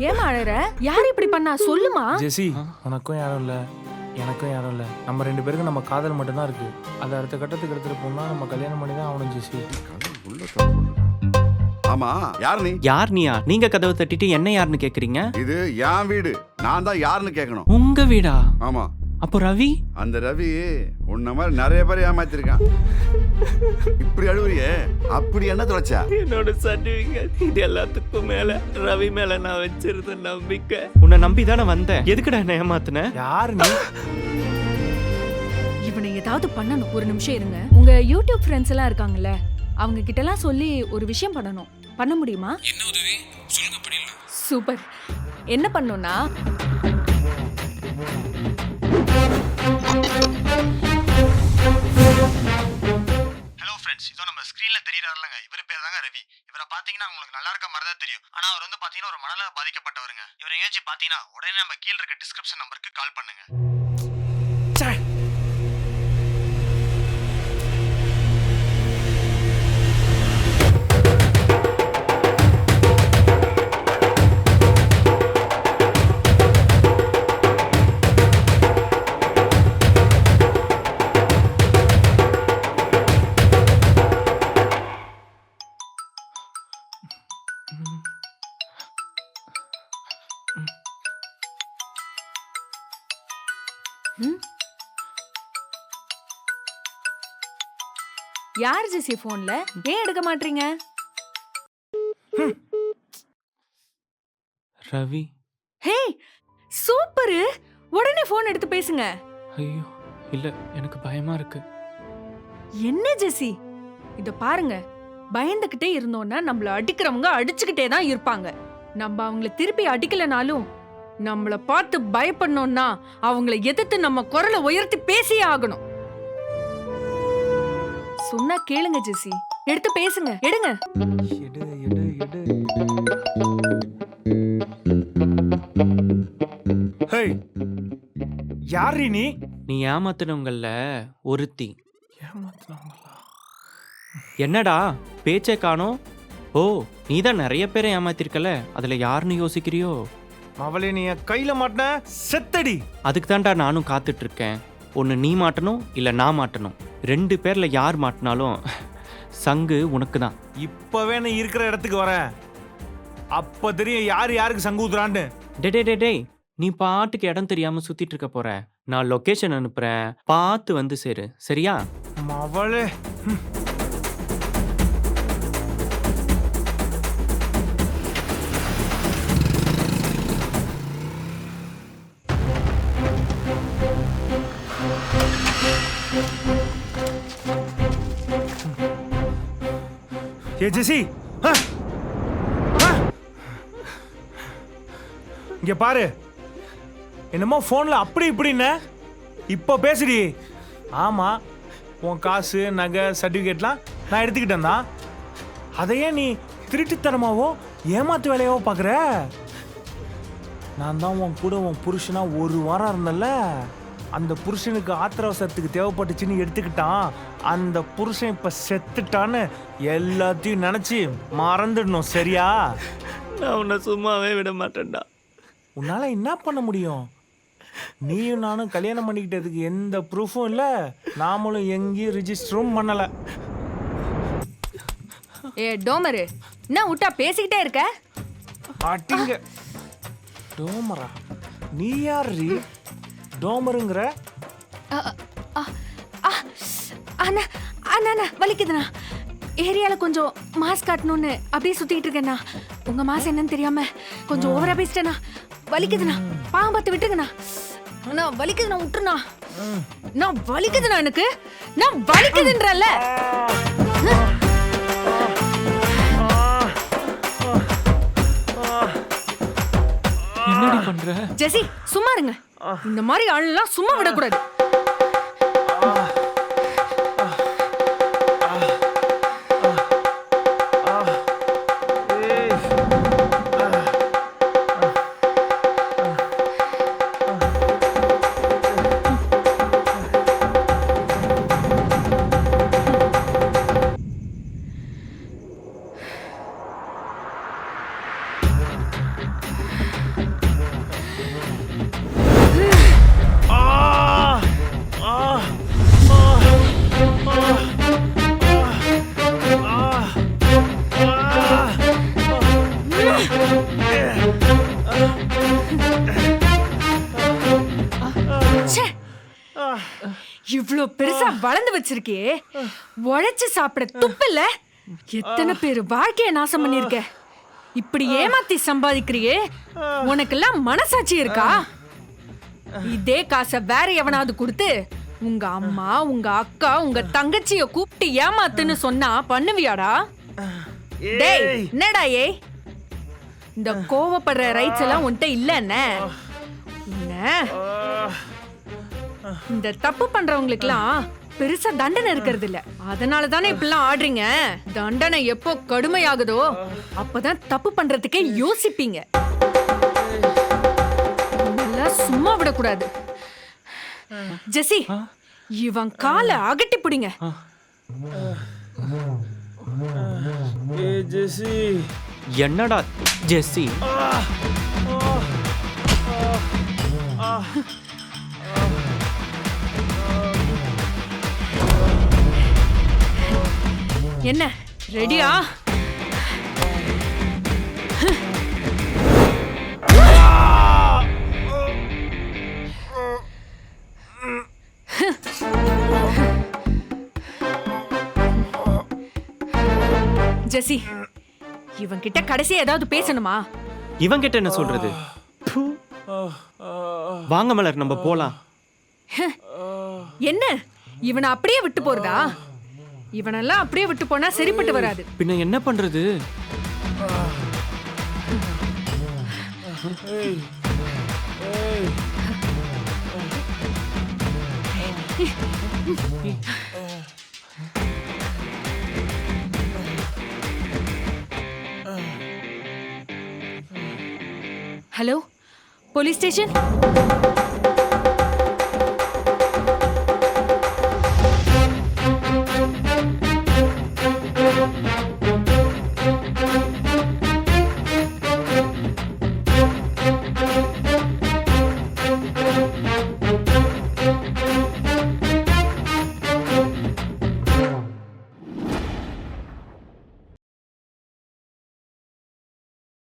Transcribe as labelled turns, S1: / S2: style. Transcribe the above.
S1: ஏமா அழற யார் இப்படி பண்ணா? சொல்லுமா.
S2: ஜெசி உனக்கும் யாரும் இல்ல. எனக்கும் யாரும் இல்ல. நம்ம ரெண்டு பேருக்கும் நம்ம காதல் மட்டும்தான் இருக்கு. அதை அடுத்த கட்டத்துக்கு எடுத்துட்டு போனா நம்ம கல்யாணம் பண்ணி தான் ஆகணும் ஜெசி.
S3: ஆமா யார் நீ?
S4: யார் நீயா? நீங்க கதவை தட்டிட்டு என்ன யாருன்னு கேக்குறீங்க?
S3: இது என் வீடு. நான் தான் யாருன்னு கேட்கணும்
S4: உங்க வீடா?
S3: ஆமா.
S4: அப்போ ரவி?
S3: அந்த ரவி உன்ன மாதிரி நிறைய பேர் ஏமாத்திருக்கான். இப்படி அழுவுறியே? அப்படி என்ன தொலைச்சா?
S4: என்னோட சர்டிபிகேட் இது எல்லாத்துக்கும் மேல ரவி மேல நான் வச்சிருந்த நம்பிக்கை. உன்னை நம்பி தானே வந்தேன். எதுக்குடா என்ன ஏமாத்துன?
S2: யார் நீ?
S1: இவனை ஏதாவது பண்ணணும். ஒரு நிமிஷம் இருங்க. உங்க யூடியூப் ஃப்ரெண்ட்ஸ் எல்லாம் இருக்காங்கல்ல அவங்க கிட்ட எல்லாம் சொல்லி ஒரு விஷயம் பண்ணணும். பண்ண முடியுமா? சூப்பர். என்ன பண்ணணும்னா
S5: ஹலோ ஃப்ரெண்ட்ஸ் இதோ நம்ம ஸ்க்ரீன்ல தெரியறாருலங்க. இவர் பேர் தாங்க ரவி. இவரை பாத்தீங்கன்னா உங்களுக்கு நல்லா இருக்க மாதிரி தான் தெரியும். ஆனா அவர் வந்து பாத்தீங்கன்னா ஒரு மனநல பாதிக்கப்பட்டவருங்க. இவர் எங்கேயாச்சும் பாத்தீங்கன்னா உடனே நம்ம கீழ இருக்க டிஸ்கிரிப்ஷன் நம்பருக்கு கால் பண்ணுங்க.
S1: யார் ஜெசி போன்ல? ஏன் எடுக்க மாட்டீங்க
S4: ரவி.
S1: Hey super. உடனே போன் எடுத்து பேசுங்க.
S4: ஐயோ இல்ல எனக்கு பயமா இருக்கு.
S1: என்ன ஜெசி? இத பாருங்க. பயந்துகிட்டே இருந்தோம்னா நம்மள அடிக்கிறவங்க அடிச்சுக்கிட்டே தான் இருப்பாங்க. நம்ம அவங்கள திருப்பி அடிக்கலனாலும் நம்மள பார்த்து பயப்படணும்னா அவங்கள எதிர்த்து நம்ம குரலை உயர்த்தி பேசியே ஆகணும். சொன்னா கேளுங்க ஜெசி எடுத்து பேசுங்க எடுங்க.
S2: எடு எடு எடு. ஹேய். யார் நீ?
S4: நீ ஏமாத்துனவங்கள ஒருத்தி.
S2: ஏமாத்துனாங்களா
S4: என்னடா பேச்சே காணோம்? ஓ நீ தான் நிறைய பேரை ஏமாத்திருக்கல. அதுல யாருன்னு யோசிக்கிறியோ?
S2: அவளே நீ என் கையில மாட்டின செத்தடி.
S4: அதுக்கு தான்டா நானும் காத்துட்டு இருக்கேன். ஒன்று நீ மாட்டணும் இல்லை நான் மாட்டணும். ரெண்டு பேர்ல யார் மாட்டினாலும் சங்கு உனக்கு தான்
S2: இப்பவே நீ இருக்கிற இடத்துக்கு வரேன் அப்ப தெரியும் யார் யாருக்கு சங்கு ஊத்துறான்னு.
S4: டே டே டே டேய் நீ பாட்டுக்கு இடம் தெரியாம சுத்திட்டு இருக்க போற. நான் லொகேஷன் அனுப்புறேன். பார்த்து வந்து சேரு. சரியா?
S2: அவளே ஏ ஜெசி. இங்க பாரு. என்னமோ ஃபோனில் அப்படி இப்படின்னு. இப்போ பேசுடி. ஆமா உன் காசு நகை சர்டிஃபிகேட்லாம் நான் எடுத்துக்கிட்டேன் தான் அதையே நீ திருட்டுத்தனமாவோ ஏமாத்து வேலையாவோ பார்க்குற நான் தான் உன் கூட உன் புருஷனா ஒரு வாரம் இருந்தேன்ல. அந்த புருஷனுக்கு ஆத்திர அவசரத்துக்கு தேவைப்பட்டுச்சுன்னு எடுத்துக்கிட்டான். அந்த புருஷன் இப்போ செத்துட்டான்னு எல்லாத்தையும் நினச்சி மறந்துடணும் சரியா?
S4: நான் உன்னை சும்மாவே விட மாட்டேன்டா.
S2: உன்னால என்ன பண்ண முடியும்? நீயும் நானும் கல்யாணம் பண்ணிக்கிட்டதுக்கு எந்த ப்ரூஃபும் இல்லை. நாமளும் எங்கேயும் ரிஜிஸ்டரும் பண்ணலை.
S1: ஏ டோமரு என்ன விட்டா பேசிக்கிட்டே இருக்க?
S2: அட்டிங்க டோமரா நீ யார் ரீ டோமருங்கிற?
S1: அண்ணா அண்ணா வலிக்குதுண்ணா. ஏரியால கொஞ்சம் மாஸ்க் காட்டணும்னு அப்படியே சுத்திட்டு இருக்கேண்ணா. உங்க மாஸ் என்னன்னு தெரியாம கொஞ்சம் ஓவரா பேசிட்டேண்ணா. வலிக்குதுண்ணா. பாவம் பார்த்து விட்டுங்கண்ணா அண்ணா வலிக்குதுண்ணா விட்டுருண்ணா நான் வலிக்குதுண்ணா எனக்கு. நான் வலிக்குதுன்றல்ல.
S4: என்னடி பண்ற?
S1: ஜெசி சும்மா இருங்க. இந்த மாதிரி ஆளெல்லாம் சும்மா விடக்கூடாது. வச்சிருக்கியே உழைச்சு சாப்பிட துப்பில்ல? எத்தனை பேர் வாழ்க்கைய நாசம் பண்ணிருக்க இப்படி ஏமாத்தி சம்பாதிக்கிறியே? உனக்கெல்லாம் மனசாட்சி இருக்கா? இதே காசை வேற எவனாவது கொடுத்து உங்க அம்மா உங்க அக்கா உங்க தங்கச்சிய கூப்பிட்டு ஏமாத்துன்னு சொன்னா பண்ணுவியாடா? டேய் என்னடா ஏய் இந்த கோவப்படுற ரைட்ஸ் எல்லாம் உன்கிட்ட இல்ல என்ன? இந்த தப்பு பண்றவங்களுக்குலாம் பெருசா தண்டனை இருக்கிறது இல்ல அதனால தானே இப்படிலாம் ஆடுறீங்க? தண்டனை எப்போ கடுமையாகுதோ அப்பதான் தப்பு பண்றதுக்கே யோசிப்பீங்க. சும்மா விடக்கூடாது. ஜெசி இவன் காலை அகட்டி பிடிங்க.
S2: ஏ ஜெசி.
S4: என்னடா ஜெஸ்ஸி
S1: என்ன? ரெடியா ஜெசி இவன் கிட்ட கடைசியா ஏதாவது பேசணுமா?
S4: இவங்கிட்ட என்ன சொல்றது? வாங்க மலர் நம்ம போலாம்.
S1: என்ன? இவனை அப்படியே விட்டு போறதா? இவனெல்லாம் அப்படியே விட்டு போனா சரிப்பட்டு வராது.
S4: பின்ன என்ன பண்றது?
S1: Hello police station?